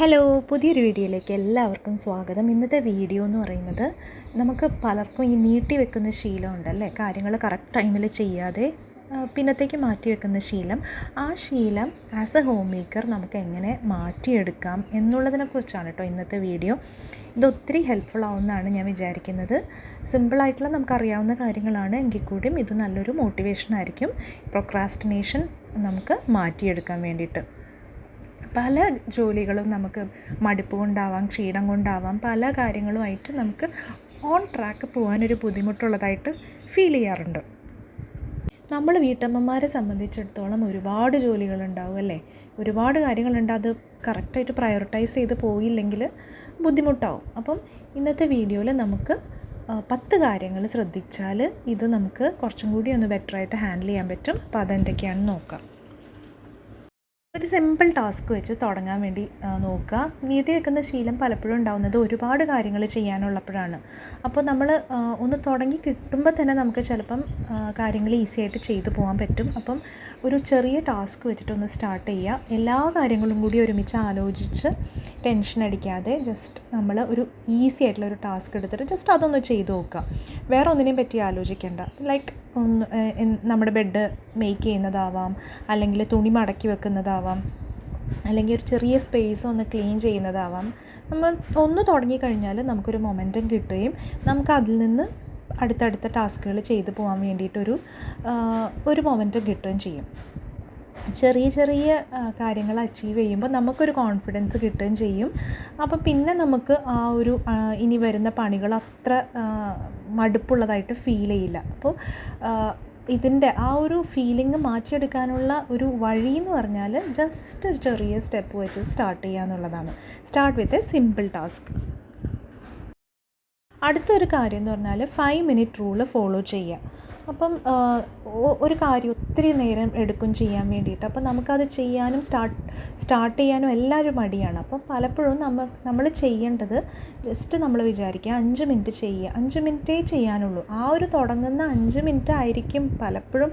Hello പുതിയൊരു വീഡിയോയിലേക്ക് എല്ലാവർക്കും സ്വാഗതം. ഇന്നത്തെ വീഡിയോ എന്ന് പറയുന്നത് നമുക്ക് പലർക്കും ഈ നീട്ടി വെക്കുന്ന ശീലം ശീലമുണ്ടല്ലേ? കാര്യങ്ങൾ കറക്റ്റ് ടൈമിൽ ചെയ്യാതെ പിന്നത്തേക്ക് മാറ്റി വെക്കുന്ന ശീലം. ആ ശീലം ആസ് എ ഹോം മേക്കർ നമുക്ക് എങ്ങനെ മാറ്റിയെടുക്കാം എന്നുള്ളതിനെക്കുറിച്ചാണ് കേട്ടോ ഇന്നത്തെ വീഡിയോ. ഇതൊത്തിരി ഹെൽപ്ഫുൾ ആവുമെന്നാണ് ഞാൻ വിചാരിക്കുന്നത്. സിമ്പിളായിട്ടുള്ള നമുക്കറിയാവുന്ന കാര്യങ്ങളാണ്. എങ്കിൽ കൂടിയും ഇത് നല്ലൊരു മോട്ടിവേഷൻ ആയിരിക്കും. പ്രൊക്രാസ്റ്റിനേഷൻ നമുക്ക് മാറ്റിയെടുക്കാൻ വേണ്ടിയിട്ട്. പല ജോലികളും നമുക്ക് മടുപ്പ് കൊണ്ടാവാം ക്ഷീണം കൊണ്ടാവാം പല കാര്യങ്ങളുമായിട്ട് നമുക്ക് ഓൺ ട്രാക്ക് പോകാനൊരു ബുദ്ധിമുട്ടുള്ളതായിട്ട് ഫീൽ ചെയ്യാറുണ്ട്. നമ്മൾ വീട്ടമ്മമാരെ സംബന്ധിച്ചിടത്തോളം ഒരുപാട് ജോലികളുണ്ടാവും അല്ലേ? ഒരുപാട് കാര്യങ്ങളുണ്ട് അത് കറക്റ്റായിട്ട് പ്രയോറിറ്റൈസ് ചെയ്ത് പോയില്ലെങ്കിൽ ബുദ്ധിമുട്ടാവും. അപ്പം ഇന്നത്തെ വീഡിയോയിൽ നമുക്ക് പത്ത് കാര്യങ്ങൾ ശ്രദ്ധിച്ചാൽ ഇത് നമുക്ക് കുറച്ചും കൂടി ഒന്ന് ബെറ്ററായിട്ട് ഹാൻഡിൽ ചെയ്യാൻ പറ്റും. അപ്പോൾ അതെന്തൊക്കെയാണെന്ന് നോക്കാം. ഒരു സിമ്പിൾ ടാസ്ക് വെച്ച് തുടങ്ങാൻ വേണ്ടി നോക്കുക. നീട്ടി വെക്കുന്ന ശീലം പലപ്പോഴും ഉണ്ടാവുന്നത് ഒരുപാട് കാര്യങ്ങൾ ചെയ്യാനുള്ളപ്പോഴാണ്. അപ്പോൾ നമ്മൾ ഒന്ന് തുടങ്ങി കിട്ടുമ്പോൾ തന്നെ നമുക്ക് ചിലപ്പം കാര്യങ്ങൾ ഈസി ആയിട്ട് ചെയ്തു പോകാൻ പറ്റും. അപ്പം ഒരു ചെറിയ ടാസ്ക് വെച്ചിട്ടൊന്ന് സ്റ്റാർട്ട് ചെയ്യുക. എല്ലാ കാര്യങ്ങളും കൂടി ഒരുമിച്ച് ആലോചിച്ച് ടെൻഷൻ അടിക്കാതെ ജസ്റ്റ് നമ്മൾ ഒരു ഈസി ആയിട്ടുള്ള ഒരു ടാസ്ക് എടുത്തിട്ട് ജസ്റ്റ് അതൊന്ന് ചെയ്തു നോക്കുക. വേറെ ഒന്നിനെയും പറ്റി ആലോചിക്കേണ്ട. ലൈക്ക് നമ്മുടെ ബെഡ് മേക്ക് ചെയ്യുന്നതാവാം അല്ലെങ്കിൽ തുണി മടക്കി വെക്കുന്നതാവാം അല്ലെങ്കിൽ ഒരു ചെറിയ സ്പേസ് ഒന്ന് ക്ലീൻ ചെയ്യുന്നതാവാം. നമ്മൾ ഒന്ന് തുടങ്ങിക്കഴിഞ്ഞാൽ നമുക്കൊരു മൊമെന്റം കിട്ടുകയും നമുക്ക് അതിൽ നിന്ന് അടുത്തടുത്ത ടാസ്കുകൾ ചെയ്തു പോകാൻ വേണ്ടിയിട്ടൊരു ഒരു മൊമെന്റം കിട്ടുകയും ചെയ്യും. ചെറിയ ചെറിയ കാര്യങ്ങൾ അച്ചീവ് ചെയ്യുമ്പോൾ നമുക്കൊരു കോൺഫിഡൻസ് കിട്ടുകയും ചെയ്യും. അപ്പോൾ പിന്നെ നമുക്ക് ആ ഒരു ഇനി വരുന്ന പണികൾ അത്ര മടുപ്പുള്ളതായിട്ട് ഫീൽ ചെയ്യില്ല. അപ്പോൾ ഇതിന്റെ ആ ഒരു ഫീലിംഗ് മാറ്റിയെടുക്കാനുള്ള ഒരു വഴി എന്ന് പറഞ്ഞാൽ ജസ്റ്റ് ഒരു ചെറിയ സ്റ്റെപ്പ് വെച്ച് സ്റ്റാർട്ട് ചെയ്യുക എന്നുള്ളതാണ്. Start with a simple task അടുത്തൊരു കാര്യം എന്ന് പറഞ്ഞാൽ ഫൈവ് മിനിറ്റ് റൂൾ ഫോളോ ചെയ്യുക. അപ്പം ഒരു കാര്യം ഒത്തിരി നേരം എടുക്കും ചെയ്യാൻ വേണ്ടിയിട്ട്. അപ്പം നമുക്കത് ചെയ്യാനും സ്റ്റാർട്ട് സ്റ്റാർട്ട് ചെയ്യാനും എല്ലാവരും മടിയാണ്. അപ്പം പലപ്പോഴും നമ്മൾ നമ്മൾ ചെയ്യേണ്ടത് ജസ്റ്റ് നമ്മൾ വിചാരിക്കുക അഞ്ച് മിനിറ്റ് ചെയ്യുക. അഞ്ച് മിനിറ്റേ ചെയ്യാനുള്ളൂ. ആ ഒരു തുടങ്ങുന്ന അഞ്ച് മിനിറ്റ് ആയിരിക്കും പലപ്പോഴും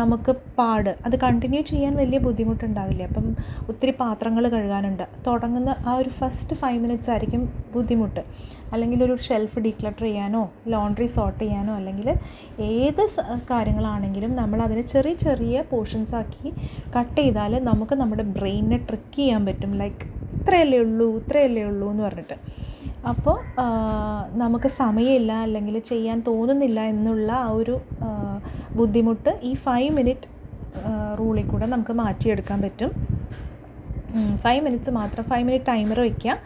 നമുക്ക് പാട്. അത് കണ്ടിന്യൂ ചെയ്യാൻ വലിയ ബുദ്ധിമുട്ടുണ്ടാവില്ല. അപ്പം ഒത്തിരി പാത്രങ്ങൾ കഴുകാനുണ്ട്. തുടങ്ങുന്ന ആ ഒരു ഫസ്റ്റ് ഫൈവ് മിനിറ്റ്സ് ആയിരിക്കും ബുദ്ധിമുട്ട്. അല്ലെങ്കിൽ ഒരു ഷെൽഫ് ഡീക്ലട്ടർ ചെയ്യാനോ ലോണ്ട്രി സോർട്ട് ചെയ്യാനോ അല്ലെങ്കിൽ ഏത് കാര്യങ്ങളാണെങ്കിലും നമ്മൾ അതിനെ ചെറിയ ചെറിയ പോർഷൻസ് ആക്കി കട്ട് ചെയ്താൽ നമുക്ക് നമ്മുടെ ബ്രെയിനിനെ ട്രിക്ക് ചെയ്യാൻ പറ്റും. ലൈക്ക് ഇത്രയല്ലേ ഉള്ളൂ ഇത്രയല്ലേ ഉള്ളൂ എന്ന് പറഞ്ഞിട്ട്. അപ്പോൾ നമുക്ക് സമയമില്ല അല്ലെങ്കിൽ ചെയ്യാൻ തോന്നുന്നില്ല എന്നുള്ള ആ ഒരു ബുദ്ധിമുട്ട് ഈ ഫൈവ് മിനിറ്റ് റൂളിൽ കൂടെ നമുക്ക് മാറ്റിയെടുക്കാൻ പറ്റും. ഫൈവ് മിനിറ്റ്സ് മാത്രം ഫൈവ് മിനിറ്റ് ടൈമർ വയ്ക്കുക.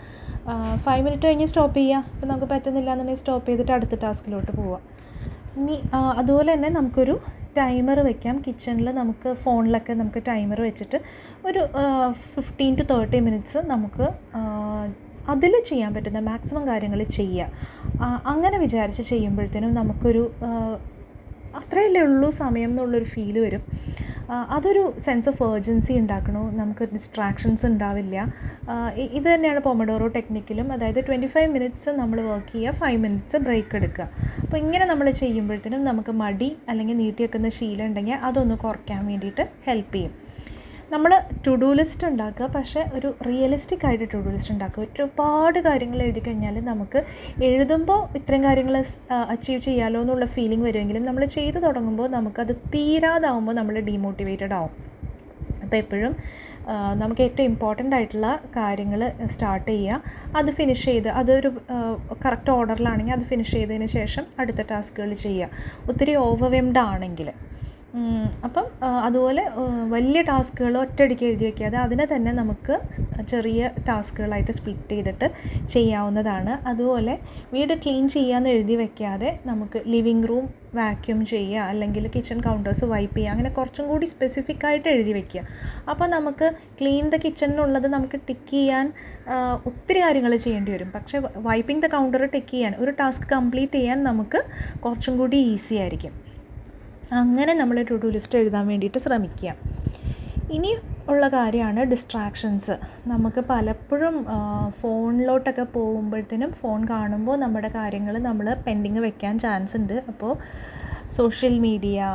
ഫൈവ് മിനിറ്റ് കഴിഞ്ഞ് സ്റ്റോപ്പ് ചെയ്യുക അപ്പോൾ നമുക്ക് പറ്റുന്നില്ല എന്നുണ്ടെങ്കിൽ സ്റ്റോപ്പ് ചെയ്തിട്ട് അടുത്ത ടാസ്കിലോട്ട് പോവുക ഇനി അതുപോലെ തന്നെ നമുക്കൊരു ടൈമർ വെക്കാം. കിച്ചണിൽ നമുക്ക് ഫോണിലൊക്കെ നമുക്ക് ടൈമർ വെച്ചിട്ട് ഒരു ഫിഫ്റ്റീൻ ടു തേർട്ടി മിനിറ്റ്സ് നമുക്ക് അതിൽ ചെയ്യാൻ പറ്റുന്ന മാക്സിമം കാര്യങ്ങൾ ചെയ്യുക അങ്ങനെ വിചാരിച്ച് ചെയ്യുമ്പോഴത്തേനും നമുക്കൊരു അത്രയല്ലേ ഉള്ളൂ സമയം എന്നുള്ളൊരു ഫീൽ വരും. അതൊരു സെൻസ് ഓഫ് ഏർജൻസി ഉണ്ടാക്കണു? നമുക്ക് ഡിസ്ട്രാക്ഷൻസ് ഉണ്ടാവില്ല. ഇത് തന്നെയാണ് പൊമഡോറോ ടെക്നിക്കിലും അതായത് ട്വന്റി ഫൈവ് മിനിറ്റ്സ് നമ്മൾ വർക്ക് ചെയ്യുക ഫൈവ് മിനിറ്റ്സ് ബ്രേക്ക് എടുക്കുക. അപ്പോൾ ഇങ്ങനെ നമ്മൾ ചെയ്യുമ്പോഴത്തേനും നമുക്ക് മടി അല്ലെങ്കിൽ നീട്ടി വെക്കുന്ന ശീലം ഉണ്ടെങ്കിൽ അതൊന്ന് കുറയ്ക്കാൻ വേണ്ടിയിട്ട് ഹെൽപ്പ് ചെയ്യും. നമ്മൾ ടു ഡു ലിസ്റ്റ് ഉണ്ടാക്കുക പക്ഷേ ഒരു റിയലിസ്റ്റിക് ആയിട്ട് ടു ഡു ലിസ്റ്റ് ഉണ്ടാക്കുക. ഒരുപാട് കാര്യങ്ങൾ എഴുതി കഴിഞ്ഞാൽ നമുക്ക് എഴുതുമ്പോൾ ഇത്രയും കാര്യങ്ങൾ അച്ചീവ് ചെയ്യാലോ എന്നുള്ള ഫീലിംഗ് വരുമെങ്കിലും നമ്മൾ ചെയ്തു തുടങ്ങുമ്പോൾ നമുക്കത് തീരാതാവുമ്പോൾ നമ്മൾ ഡീമോട്ടിവേറ്റഡ് ആവും. അപ്പോൾ എപ്പോഴും നമുക്ക് ഏറ്റവും ഇമ്പോർട്ടന്റ് ആയിട്ടുള്ള കാര്യങ്ങൾ സ്റ്റാർട്ട് ചെയ്യുക. അത് ഫിനിഷ് ചെയ്ത് അതൊരു കറക്റ്റ് ഓർഡറിലാണെങ്കിൽ അത് ഫിനിഷ് ചെയ്തതിന് ശേഷം അടുത്ത ടാസ്കുകൾ ചെയ്യുക. ഒത്തിരി ഓവർവെംഡ് ആണെങ്കിൽ. അപ്പം അതുപോലെ വലിയ ടാസ്കുകൾ ഒറ്റയടിക്ക് എഴുതി വയ്ക്കാതെ അതിനെ തന്നെ നമുക്ക് ചെറിയ ടാസ്കുകളായിട്ട് സ്പ്ലിറ്റ് ചെയ്തിട്ട് ചെയ്യാവുന്നതാണ്. അതുപോലെ വീട് ക്ലീൻ ചെയ്യാമെന്ന് എഴുതി വയ്ക്കാതെ നമുക്ക് ലിവിങ് റൂം വാക്യൂം ചെയ്യുക അല്ലെങ്കിൽ കിച്ചൺ കൗണ്ടേഴ്സ് വൈപ്പ് ചെയ്യുക അങ്ങനെ കുറച്ചും കൂടി സ്പെസിഫിക് ആയിട്ട് എഴുതി വയ്ക്കുക അപ്പോൾ നമുക്ക് ക്ലീൻ ദ കിച്ചൺ എന്നുള്ളത് നമുക്ക് ടിക്ക് ചെയ്യാൻ ഒത്തിരി കാര്യങ്ങൾ ചെയ്യേണ്ടി വരും. പക്ഷേ വൈപ്പിംഗ് ദ കൗണ്ടർ ടിക്ക് ചെയ്യാൻ ഒരു ടാസ്ക് കംപ്ലീറ്റ് ചെയ്യാൻ നമുക്ക് കുറച്ചും കൂടി ഈസി ആയിരിക്കും. അങ്ങനെ നമ്മൾ ടു ഡു ലിസ്റ്റ് എഴുതാൻ വേണ്ടിയിട്ട് ശ്രമിക്കുക. ഇനി ഉള്ള കാര്യമാണ് ഡിസ്ട്രാക്ഷൻസ് നമുക്ക് പലപ്പോഴും ഫോണിലോട്ടൊക്കെ പോകുമ്പോഴത്തേനും ഫോൺ കാണുമ്പോൾ നമ്മുടെ കാര്യങ്ങൾ നമ്മൾ പെൻഡിങ് വെക്കാൻ ചാൻസ് ഉണ്ട്. അപ്പോൾ സോഷ്യൽ മീഡിയ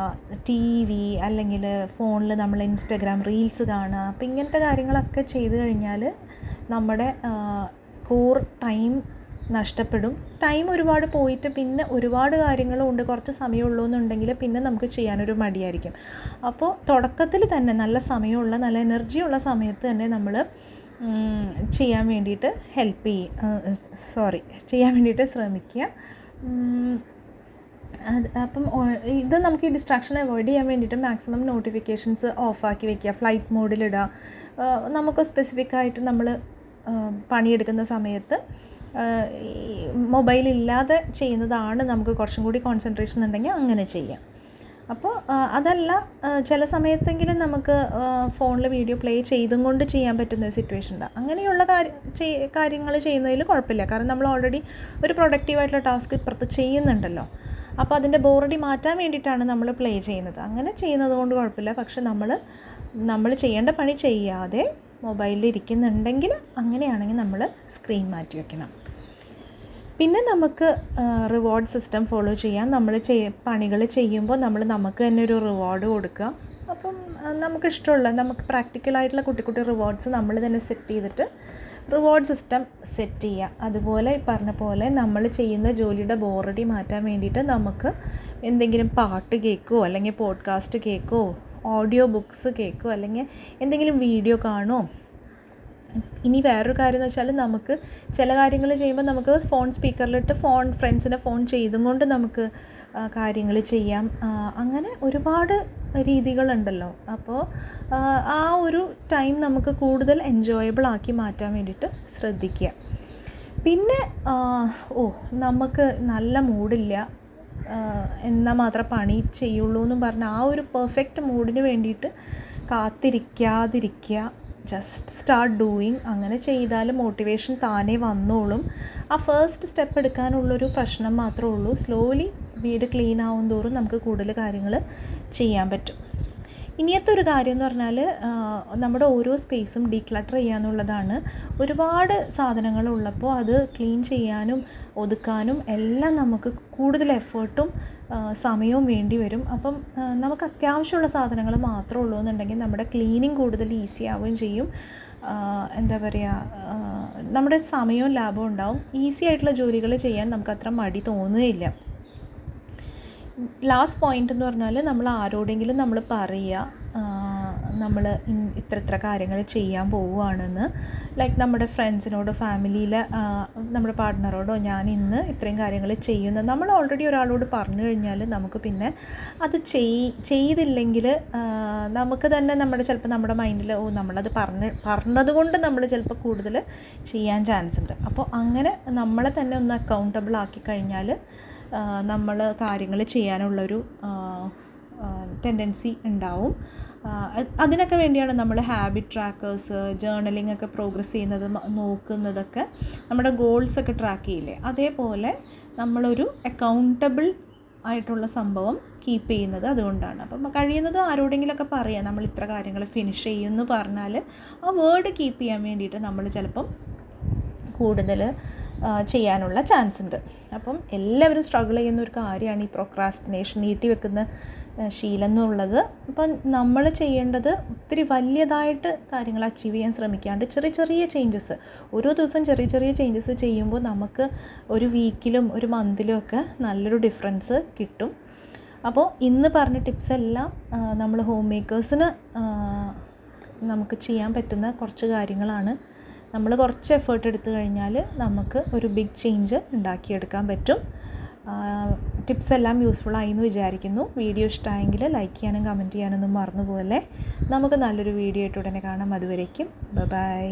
ടി വി അല്ലെങ്കിൽ ഫോണിൽ നമ്മൾ ഇൻസ്റ്റഗ്രാം റീൽസ് കാണുക. അപ്പോൾ ഇങ്ങനത്തെ കാര്യങ്ങളൊക്കെ ചെയ്തു കഴിഞ്ഞാൽ നമ്മുടെ കോർ ടൈം നഷ്ടപ്പെടും. ടൈം ഒരുപാട് പോയിട്ട് പിന്നെ ഒരുപാട് കാര്യങ്ങളും ഉണ്ട്. കുറച്ച് സമയമുള്ളൂ എന്നുണ്ടെങ്കിൽ പിന്നെ നമുക്ക് ചെയ്യാനൊരു മടിയായിരിക്കും. അപ്പോൾ തുടക്കത്തിൽ തന്നെ നല്ല സമയമുള്ള നല്ല എനർജിയുള്ള സമയത്ത് തന്നെ നമ്മൾ ചെയ്യാൻ വേണ്ടിയിട്ട് ഹെൽപ്പ് ചെയ്യും സോറി ചെയ്യാൻ വേണ്ടിയിട്ട് ശ്രമിക്കുക. അത് അപ്പം ഇത് നമുക്ക് ഈ ഡിസ്ട്രാക്ഷൻ അവോയ്ഡ് ചെയ്യാൻ വേണ്ടിയിട്ട് മാക്സിമം നോട്ടിഫിക്കേഷൻസ് ഓഫാക്കി വെക്കുക. ഫ്ലൈറ്റ് മോഡിലിടുക നമുക്ക് സ്പെസിഫിക് ആയിട്ട് നമ്മൾ പണിയെടുക്കുന്ന സമയത്ത് മൊബൈൽ ഇല്ലാതെ ചെയ്യുന്നതാണ് നമുക്ക് കുറച്ചും കൂടി കോൺസെൻട്രേഷൻ ഉണ്ടെങ്കിൽ അങ്ങനെ ചെയ്യാം. അപ്പോൾ അതല്ല ചില സമയത്തെങ്കിലും നമുക്ക് ഫോണിൽ വീഡിയോ പ്ലേ ചെയ്തും കൊണ്ട് ചെയ്യാൻ പറ്റുന്ന ഒരു സിറ്റുവേഷൻ ഉണ്ട് അങ്ങനെയുള്ള കാര്യം കാര്യങ്ങൾ ചെയ്യുന്നതിൽ കുഴപ്പമില്ല. കാരണം നമ്മൾ ഓൾറെഡി ഒരു പ്രൊഡക്റ്റീവായിട്ടുള്ള ടാസ്ക് ഇപ്പുറത്ത് ചെയ്യുന്നുണ്ടല്ലോ. അപ്പോൾ അതിന്റെ ബോറടി മാറ്റാൻ വേണ്ടിയിട്ടാണ് നമ്മൾ പ്ലേ ചെയ്യുന്നത്. അങ്ങനെ ചെയ്യുന്നത് കൊണ്ട് കുഴപ്പമില്ല. പക്ഷെ നമ്മൾ നമ്മൾ ചെയ്യേണ്ട പണി ചെയ്യാതെ മൊബൈലിൽ ഇരിക്കുന്നുണ്ടെങ്കിൽ അങ്ങനെയാണെങ്കിൽ നമ്മൾ സ്ക്രീൻ മാറ്റി വയ്ക്കണം പിന്നെ നമുക്ക് റിവാർഡ് സിസ്റ്റം ഫോളോ ചെയ്യാം. നമ്മൾ ചെയ് പണികൾ ചെയ്യുമ്പോൾ നമ്മൾ നമുക്ക് തന്നെ ഒരു റിവാർഡ് കൊടുക്കുക. അപ്പം നമുക്കിഷ്ടമുള്ള നമുക്ക് പ്രാക്ടിക്കലായിട്ടുള്ള കുട്ടി കുട്ടി റിവാർഡ്സ് നമ്മൾ തന്നെ സെറ്റ് ചെയ്തിട്ട് റിവാർഡ് സിസ്റ്റം സെറ്റ് ചെയ്യുക. അതുപോലെ ഈ പറഞ്ഞ പോലെ നമ്മൾ ചെയ്യുന്ന ജോലിയുടെ ബോറടി മാറ്റാൻ വേണ്ടിയിട്ട് നമുക്ക് എന്തെങ്കിലും പാട്ട് കേൾക്കുമോ അല്ലെങ്കിൽ പോഡ്കാസ്റ്റ് കേൾക്കുമോ ഓഡിയോ ബുക്സ് കേൾക്കുമോ അല്ലെങ്കിൽ എന്തെങ്കിലും വീഡിയോ കാണുമോ ഇനി വേറൊരു കാര്യം എന്ന് വെച്ചാൽ നമുക്ക് ചില കാര്യങ്ങൾ ചെയ്യുമ്പോൾ നമുക്ക് ഫോൺ സ്പീക്കറിലിട്ട് ഫോൺ ഫ്രണ്ട്സിനെ ഫോൺ ചെയ്തും കൊണ്ട് നമുക്ക് കാര്യങ്ങൾ ചെയ്യാം. അങ്ങനെ ഒരുപാട് രീതികളുണ്ടല്ലോ. അപ്പോൾ ആ ഒരു ടൈം നമുക്ക് കൂടുതൽ എൻജോയബിൾ ആക്കി മാറ്റാൻ വേണ്ടിയിട്ട് ശ്രദ്ധിക്കുക. പിന്നെ ഓ നമുക്ക് നല്ല മൂഡില്ല എന്നാൽ മാത്രം പണി ചെയ്യുള്ളൂ എന്നും പറഞ്ഞ് ആ ഒരു പെർഫെക്റ്റ് മൂഡിന് വേണ്ടിയിട്ട് കാത്തിരിക്കാതിരിക്കുക. ജസ്റ്റ് സ്റ്റാർട്ട് ഡൂയിങ് അങ്ങനെ ചെയ്താൽ മോട്ടിവേഷൻ താനേ വന്നോളും. ആ ഫസ്റ്റ് സ്റ്റെപ്പ് എടുക്കാനുള്ളൊരു പ്രശ്നം മാത്രമേ ഉള്ളൂ. സ്ലോലി വീട് ക്ലീൻ ആവും തോറും നമുക്ക് കൂടുതൽ കാര്യങ്ങൾ ചെയ്യാൻ പറ്റും. ഇനിയത്തെ ഒരു കാര്യം എന്ന് പറഞ്ഞാൽ നമ്മുടെ ഓരോ സ്പേസും ഡീക്ലട്ടർ ചെയ്യാന്നുള്ളതാണ്. ഒരുപാട് സാധനങ്ങൾ ഉള്ളപ്പോൾ അത് ക്ലീൻ ചെയ്യാനും ഒതുക്കാനും എല്ലാം നമുക്ക് കൂടുതൽ എഫേർട്ടും സമയവും വേണ്ടി വരും. അപ്പം നമുക്ക് അത്യാവശ്യമുള്ള സാധനങ്ങൾ മാത്രമേ ഉള്ളൂ എന്നുണ്ടെങ്കിൽ നമ്മുടെ ക്ലീനിങ് കൂടുതൽ ഈസി ആവുകയും ചെയ്യും. എന്താ പറയുക നമ്മുടെ സമയവും ലാഭവും ഉണ്ടാവും. ഈസി ആയിട്ടുള്ള ജോലികൾ ചെയ്യാൻ നമുക്ക് അത്ര മടി തോന്നുകയില്ല. ലാസ്റ്റ് പോയിന്റ് എന്ന് പറഞ്ഞാൽ നമ്മൾ ആരോടെങ്കിലും നമ്മൾ പറയുക നമ്മൾ ഇത്ര ഇത്ര കാര്യങ്ങൾ ചെയ്യാൻ പോവുകയാണെന്ന്. ലൈക്ക് നമ്മുടെ ഫ്രണ്ട്സിനോടോ ഫാമിലിയിലെ നമ്മുടെ പാർട്ട്ണറോടോ ഞാൻ ഇന്ന് ഇത്രയും കാര്യങ്ങൾ ചെയ്യുന്നു. നമ്മൾ ഓൾറെഡി ഒരാളോട് പറഞ്ഞു കഴിഞ്ഞാൽ നമുക്ക് പിന്നെ അത് ചെയ് ചെയ്തില്ലെങ്കിൽ നമുക്ക് തന്നെ നമ്മുടെ ചിലപ്പോൾ നമ്മുടെ മൈൻഡിൽ ഓ നമ്മളത് പറഞ്ഞ് പറഞ്ഞതുകൊണ്ട് നമ്മൾ ചിലപ്പോൾ കൂടുതൽ ചെയ്യാൻ ചാൻസ് ഉണ്ട്. അപ്പോൾ അങ്ങനെ നമ്മളെ തന്നെ ഒന്ന് അക്കൗണ്ടബിൾ ആക്കി കഴിഞ്ഞാൽ നമ്മൾ കാര്യങ്ങൾ ചെയ്യാനുള്ളൊരു ടെൻഡൻസി ഉണ്ടാവും. അതിനൊക്കെ വേണ്ടിയാണ് നമ്മൾ ഹാബിറ്റ് ട്രാക്കേഴ്സ് ജേർണലിംഗ് ഒക്കെ പ്രോഗ്രസ് ചെയ്യുന്നത് നോക്കുന്നതൊക്കെ നമ്മുടെ ഗോൾസൊക്കെ ട്രാക്ക് ചെയ്യില്ലേ? അതേപോലെ നമ്മളൊരു അക്കൗണ്ടബിൾ ആയിട്ടുള്ള സംഭവം കീപ്പ് ചെയ്യുന്നത് അതുകൊണ്ടാണ്. അപ്പം കഴിയുന്നതും ആരോടെങ്കിലുമൊക്കെ പറയാം നമ്മൾ ഇത്ര കാര്യങ്ങൾ ഫിനിഷ് ചെയ്യുമെന്ന് പറഞ്ഞാൽ ആ വേർഡ് കീപ്പ് ചെയ്യാൻ വേണ്ടിയിട്ട് നമ്മൾ ചിലപ്പം കൂടുതൽ ചെയ്യാനുള്ള ചാൻസ് ഉണ്ട്. അപ്പം എല്ലാവരും സ്ട്രഗിൾ ചെയ്യുന്ന ഒരു കാര്യമാണ് ഈ പ്രൊക്രാസ്റ്റിനേഷൻ നീട്ടി വെക്കുന്ന ശീലം എന്നുള്ളത്. അപ്പം നമ്മൾ ചെയ്യേണ്ടത് ഒത്തിരി വലിയതായിട്ട് കാര്യങ്ങൾ അച്ചീവ് ചെയ്യാൻ ശ്രമിക്കാണ്ട് ചെറിയ ചെറിയ ചേഞ്ചസ് ഓരോ ദിവസം ചെറിയ ചെറിയ ചേഞ്ചസ് ചെയ്യുമ്പോൾ നമുക്ക് ഒരു വീക്കിലും ഒരു മന്തിലും ഒക്കെ നല്ലൊരു ഡിഫറൻസ് കിട്ടും. അപ്പോൾ ഇന്ന് പറഞ്ഞ ടിപ്സ് എല്ലാം നമ്മൾ ഹോം മേക്കേഴ്സിന് നമുക്ക് ചെയ്യാൻ പറ്റുന്ന കുറച്ച് കാര്യങ്ങളാണ്. നമ്മൾ കുറച്ച് എഫേർട്ട് എടുത്തു കഴിഞ്ഞാൽ നമുക്ക് ഒരു ബിഗ് ചേഞ്ച് ഉണ്ടാക്കിയെടുക്കാൻ പറ്റും. ടിപ്സ് എല്ലാം യൂസ്ഫുൾ ആയി എന്ന് വിചാരിക്കുന്നു. വീഡിയോ ഇഷ്ടമായെങ്കിൽ ലൈക്ക് ചെയ്യാനും കമന്റ് ചെയ്യാനൊന്നും മറന്നു പോലെ നമുക്ക് നല്ലൊരു വീഡിയോ ആയിട്ട് ഉടനെ കാണാം. അതുവരേക്കും. ബൈ